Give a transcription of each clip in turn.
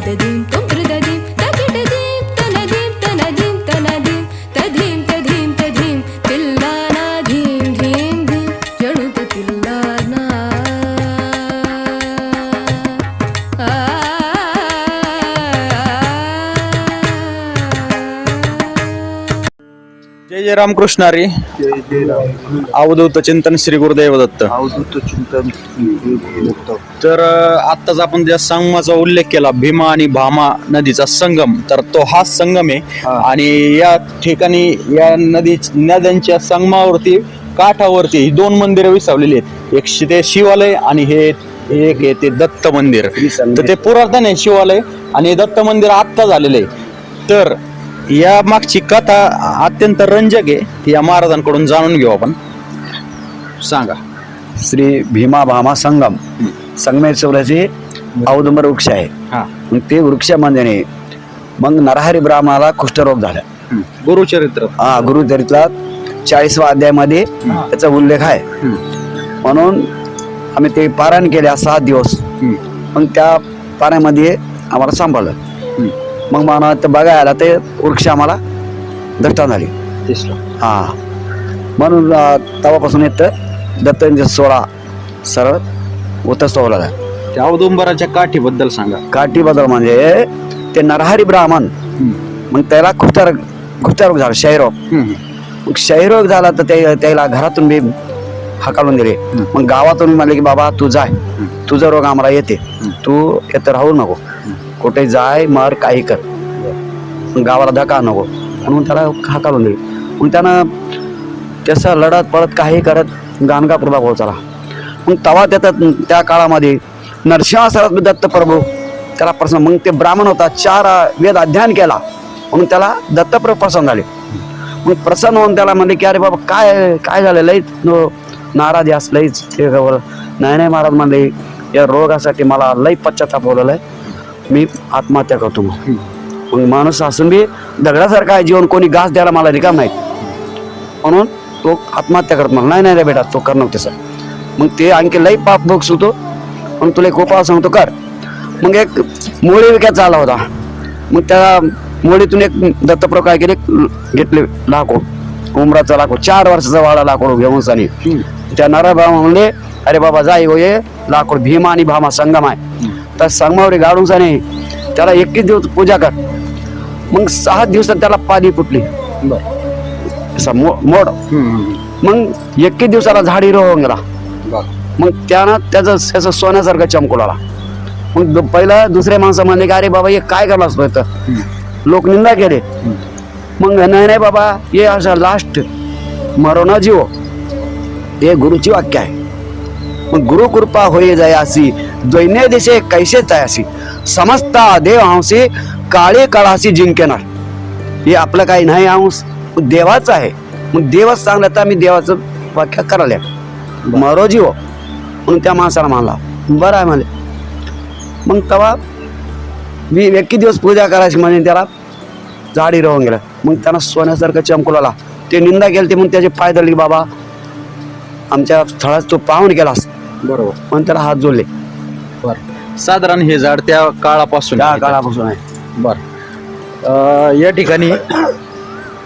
te di जय जय रामकृष्ण हरी. अवधूत चिंतन श्री गुरुदेव दत्त. अवधूत चिंतन तर अ, आत्ताच आपण ज्या संगमाचा उल्लेख केला भीमा आणि भामा नदीचा संगम तर तो हा संगम आहे. आणि या ठिकाणी या नदी नद्यांच्या संगमावरती काठावरती ही दोन मंदिरं विसावलेली आहेत. एक शि- ते शिवालय आणि हे एक आहे ते दत्त मंदिर. तर ते पुरातन आहे शिवालय आणि हे दत्त मंदिर आत्ता झालेलं आहे. तर या मागची कथा अत्यंत रंजक आहे. या महाराजांकडून जाणून घेऊ आपण. सांगा. श्री भीमा भामा संगम संगमेश्वराचे औदुंबर वृक्ष आहे. हा. मग ते वृक्षामध्ये मग नरहरी ब्राह्मणाला कुष्ठरोग झाला. गुरुचरित्र हा गुरुचरित्रात चाळीसवा अध्यायामध्ये त्याचा उल्लेख आहे. म्हणून आम्ही ते पारायण केले सहा दिवस. मग त्या पाण्यामध्ये आम्हाला सांभाळलं. मग मला ते बघायला ते वृक्ष आम्हाला दष्टा झाली. दिसलं. हा. म्हणून अं, तेव्हापासून येतं दत्तांचे सोळा सरळ उतस्तवला आहे त्या औदुंबराच्या काठीबद्दल सांगा. काठी बदल म्हणजे ते नरहरी ब्राह्मण. मग त्याला खुष्टारोग खुष्टारोग झाला क्षयरोग. मग क्षयरोग झाला तर ते त्याला घरातून बी हकालून दिले. मग गावातून म्हणले की बाबा तू जाय तुझा रोग आम्हाला येते. तू येतं राहू नको. कुठे जाय मार काही कर. गावाला धका नको. म्हणून त्याला हा काढून दिली. मग त्यानं त्याचा लढत पळत काही करत गाणगापूरला पोहोचला. मग तवा त्यात त्या काळामध्ये नरसिंह सरस्वती दत्त प्रभू त्याला प्रसन्न. मग ते ब्राह्मण होता चार वेद अध्ययन केला. म्हणून त्याला दत्तप्रभू प्रसन्न झाले. मग प्रसन्न होऊन त्याला म्हणले की अरे बाबा काय काय झालं? लईच नो- नाराज यास लईच ते नाही नाही महाराज म्हणले या रोगासाठी मला लई पश्चाताप बोलवलं आहे मी आत्महत्या करतो मग. मग माणूस असून बी दगडासारखा आहे जीवन कोणी घास द्यायला मला रिकाम नाही. म्हणून तो आत्महत्या करत मला नाही नाही रे बेटा तो करणार तसं. मग ते आणखी लई पाप भोग सुतो म्हणून तुला एक उपाय सांगतो कर. मग एक मोळी विकायचा आला होता. मग त्या मोळीतून एक दत्तप्रभू काय केले? घेतले लाकूड. उमराचा लाकूड. चार वर्षाचा वाडा लाकूड घेऊन त्या नारायण म्हणले अरे बाबा जाई हो ये. लाकूड भीमा आणि भामा संगम आहे. तर संगमावर गाडून साने त्याला एकवीस दिवस पूजा कर. मग सहा दिवसात त्याला पाणी फुटली. असा मो- मोड. मग एकवीस दिवसाला झाड हिरो होऊन गेला मग त्यानं त्याचं त्याचं सोन्यासारखं चमकू लागला. मग पहिला दुसऱ्या माणसं म्हणले की अरे बाबा हे काय करायला असतो इथं? लोक निंदा केले. मग नाही नाही बाबा हे असं लास्ट मरो जीव. हे गुरुची वाक्य आहे. गुरु कृपा होई जाय अशी दैन्य दिशे कैसे तयासी? समजता देव हंसी काळे काळाशी जिंकेणार हे आपलं काही नाही अंश देवाचं आहे. मग देवच सांगलं तर आम्ही देवाचं व्याख्या करायला मरो जीव. म्हणून त्या माणसाला मानला. बरं आहे म्हणे. मग तेव्हा मी एक दिवस पूजा करायची म्हणजे त्याला झाडी राहून गेलं. मग त्यांना सोन्यासारखं चमकुलाला ते निंदा केली ते मग त्याचे पाय धरले की बाबा आमच्या स्थळात तो पाहून गेलास. बरोबर. म्हणून त्याला हात जोडले. बर. साधारण हे झाड त्या काळापासून त्या आहे. काळापासून आहे. बर. अं, या ठिकाणी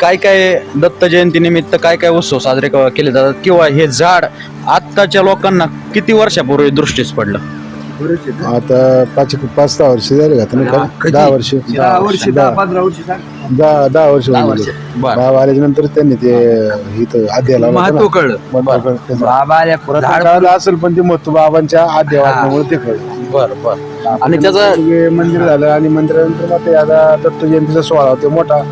काय काय दत्त जयंती निमित्त काय काय उत्सव साजरे क- केले जातात? किंवा हे झाड आत्ताच्या लोकांना किती वर्षापूर्वी दृष्टीस पडलं? आता पाच पाच सहा वर्ष झाले आता नाही का? दहा वर्ष. दहा वर्ष दहा पंधरा वर्ष दहा दहा वर्ष दहा होऊन वर्ष. गेले. बर. बाबा आल्याच्यानंतर त्यांनी ते इथं आद्या लावला होता ना. महत्त्व कळलं. असेल पण ते महत्त्व बाबांच्या आद्या वाचनामुळे ते कळलं. बर बर. आणि त्याचा हे मंदिर झालं आणि मंदिरानंतर मग ते आता दत्त जयंतीचा सोहळा होतो मोठा.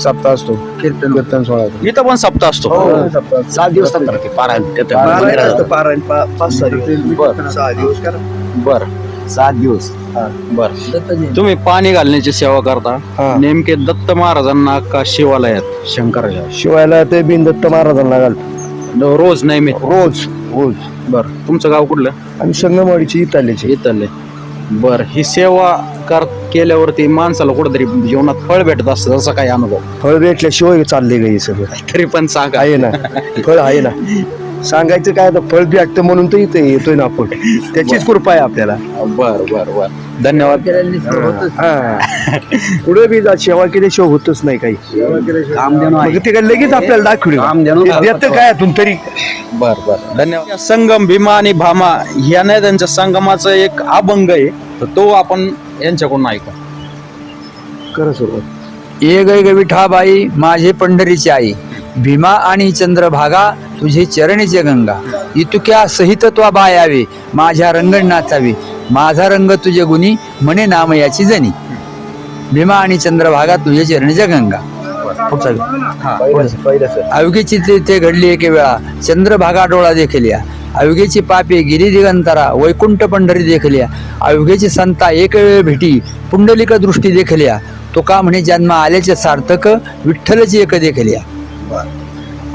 सप्ताह असतो. कीर्तन. कीर्तन सोहळा होतो इथं पण सप्ताह असतो. हो, सप्ताह असतो. सात दिवस ते पारायण. पारायण मंदिरात. असतं. पारायण पा- पाच सहा दिवस. बर. सहा दिवस करा. बर. सात दिवस. बर. तुम्ही पाणी घालण्याची सेवा करता. हा. नेमके दत्त महाराजांना का शिवालयात शंकराच्या? शिवायला ते बिन दत्त महाराजांना घालतो रोज नेहमी रोज रोज. बर. तुमचं गाव कुठलं? आणि संगमवाडीची इतालीची इथले. बर ही सेवा कर केल्यावरती माणसाला कुठेतरी जीवनात फळ भेटत असतं जसा काही अनुभव? फळ भेटल्याशिवाय चालले गे सगळं? तरी पण सांगा. आहे ना. फळ आहे ना. सांगायचं काय आता फळ भेटतं म्हणून तर इथे येतोय ना आपण. त्याचीच कृपा आहे आपल्याला. बर बर बर. धन्यवाद. हा. पुढे बी जा सेवा केल्याशिवाय होतच नाही काही. कामधेनू आहे. मग ते काय लगेच आपल्याला दाखवलं. काय यातून तरी? बर बर. धन्यवाद. संगम भीमा आणि भामा ह्या नद्यांच्या संगमाचा एक अभंग आहे. तर तो आपण यांच्याकडून ऐकू. करा सुरुवात ये गै ग विठाबाई माझे पंढरीची आई. भीमा आणि चंद्रभागा तुझे चरणीचे गंगा इतुक्या सहित त्वा बायावे माझ्या रंगण नाचावे माझा रंग तुझे गुणी म्हणे नाम याची जनी. भीमा आणि चंद्रभागा तुझे चरणीच्या गंगा. अवघेची ते ते घडली एके वेळा. चंद्रभागा डोळा देखलिया अवघेची पापे गिरी दिगंतरा वैकुंठ पंढरी देखलिया अवघेची संता एक वेळ भेटी पुंडलिक दृष्टी देखलिया तो का म्हणे जन्म आल्याचे सार्थक विठ्ठलची एक देखलिया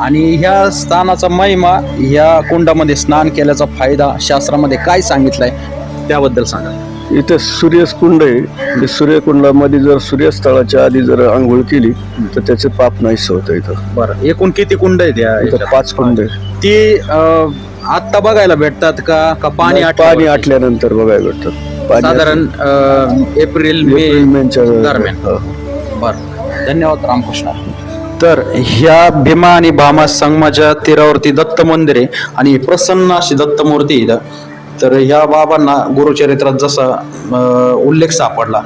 आणि ह्या स्थानाचा महिमा ह्या कुंडामध्ये स्नान केल्याचा फायदा शास्त्रामध्ये काय सांगितलंय? त्याबद्दल सांगा. इथं सूर्यकुंड आहे. ते सूर्यकुंडामध्ये जर सूर्यस्थळाच्या आधी जर आंघोळ केली तर त्याचे पाप नाहीस होतं इथं. बरं. एकूण किती कुंड आहेत या इथं ह्याच्यात? पाच कुंड आहे ती आत्ता बघायला भेटतात का? का पाणी पाणी? आटल्यानंतर बघायला भेटतात साधारण एप्रिल मे मेच्या दरम्यान. हो. बर. धन्यवाद रामकृष्ण. तर ह्या भीमा आणि भामा संगमाच्या तीरावरती दत्त मंदिर आणि प्रसन्न अशी दत्त मूर्ती आहे इथं. तर ह्या बाबांना गुरुचरित्रात जसा उल्लेख सापडला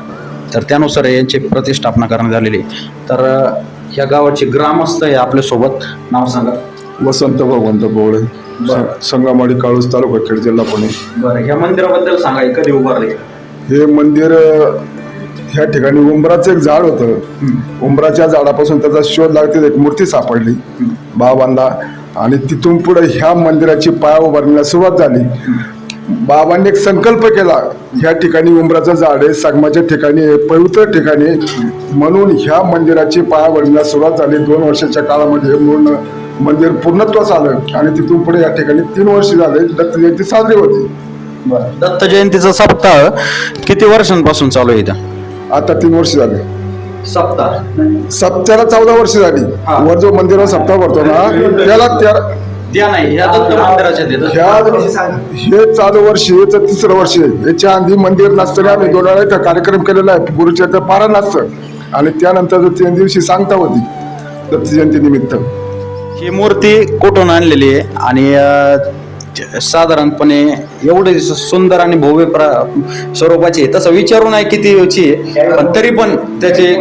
तर त्यानुसार यांची प्रतिष्ठापना करण्यात आलेली. तर ह्या गावाचे ग्रामस्थ आहे आपल्यासोबत. नाव सांगा. वसंत भगवंत बोवळे स- संगमाडी काळूस तालुका खेड जिल्हा पुणे. बरं ह्या मंदिराबद्दल सांगा हे कधी उभारले? हे मंदिर अ, ह्या ठिकाणी उंबराचं एक झाड होतं. उंबराच्या झाडापासून त्याचा शोध लागते एक मूर्ती सापडली. बाबांना आणि तिथून पुढे ह्या मंदिराची पाया उभारण्याला सुरुवात झाली. बाबांनी एक संकल्प केला ह्या ठिकाणी उंबराचं झाड आहे संगमाच्या ठिकाणी आहे, पवित्र ठिकाणी. म्हणून ह्या मंदिराची पाया उभारण्याला सुरुवात झाली. दोन वर्षाच्या काळामध्ये पूर्ण मंदिर पूर्णत्वास आलं आणि तिथून पुढे या ठिकाणी तीन वर्ष झाले दत्त जयंती साजरी होती. दत्त जयंतीचा सप्ताह किती वर्षांपासून चालू आहे आता तीन वर्ष झाले. सप्ताह सप्त्याला चौदा वर्ष झाली. वर जो मंदिरावर सप्ताह भरतो ना त्याला त्या त्या नाही ह्या दत्त मंदिराच्या तिथं ह्या हे चालू वर्ष हेच तिसरं वर्ष आहे. याच्या आधी मंदिर नसताना आम्ही दोन वेळा इथं कार्यक्रम केलेला आहे. गुरुच्या इथं पारा नसतं. आणि त्यानंतर तीन दिवशी सांगता होती दत्त जयंती निमित्त. ही मूर्ती कुठून आणलेली आहे? आणि अं, साधारणपणे एवढे सुंदर आणि भव्य प्र- स्वरूपाची आहे. तसं विचारू नाही कितीची आहे पण तरी पण त्याचे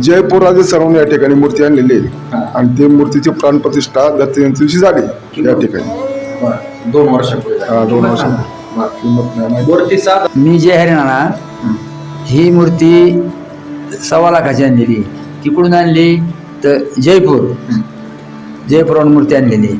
जयपूर राजे सरावून या ठिकाणी मूर्ती आणलेली आहे. आणि ती मूर्तीची प्राणप्रतिष्ठा दत्त जयंती दिवशी झाली या ठिकाणी. दोन वर्षापूर्वी हा, दोन वर्ष मी जे आहे ना ही. मूर्ती सव्वा लाखाची आणलेली तिकडून आणली तर जयपूर. जयपुराहून मूर्ती आणलेली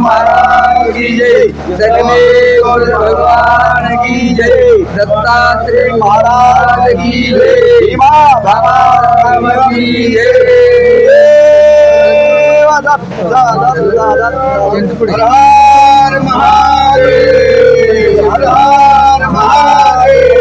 महाराज की जय। जगद्गुरु भगवान की जय। दत्तात्रेय महाराज की जय बाबा की जय। हर महादेव हर हर महादेव